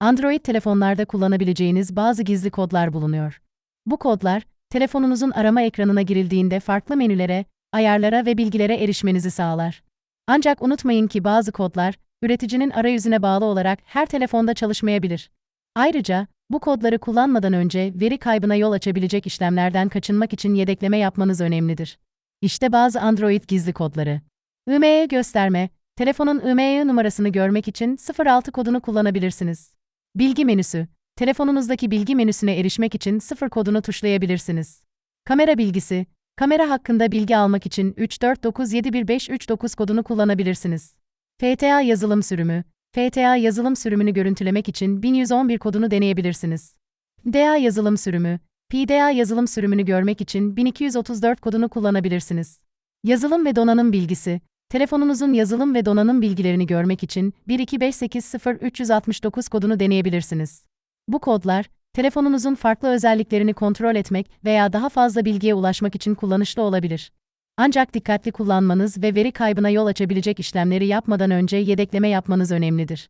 Android telefonlarda kullanabileceğiniz bazı gizli kodlar bulunuyor. Bu kodlar, telefonunuzun arama ekranına girildiğinde farklı menülere, ayarlara ve bilgilere erişmenizi sağlar. Ancak unutmayın ki bazı kodlar, üreticinin arayüzüne bağlı olarak her telefonda çalışmayabilir. Ayrıca, bu kodları kullanmadan önce veri kaybına yol açabilecek işlemlerden kaçınmak için yedekleme yapmanız önemlidir. İşte bazı Android gizli kodları. IMEI gösterme, telefonun IMEI numarasını görmek için 06 kodunu kullanabilirsiniz. Bilgi menüsü, telefonunuzdaki bilgi menüsüne erişmek için 0 kodunu tuşlayabilirsiniz. Kamera bilgisi, kamera hakkında bilgi almak için 349715539 kodunu kullanabilirsiniz. FTA yazılım sürümü, FTA yazılım sürümünü görüntülemek için 1111 kodunu deneyebilirsiniz. DA yazılım sürümü, PDA yazılım sürümünü görmek için 1234 kodunu kullanabilirsiniz. Yazılım ve donanım bilgisi, telefonunuzun yazılım ve donanım bilgilerini görmek için 12580 kodunu deneyebilirsiniz. Bu kodlar, telefonunuzun farklı özelliklerini kontrol etmek veya daha fazla bilgiye ulaşmak için kullanışlı olabilir. Ancak dikkatli kullanmanız ve veri kaybına yol açabilecek işlemleri yapmadan önce yedekleme yapmanız önemlidir.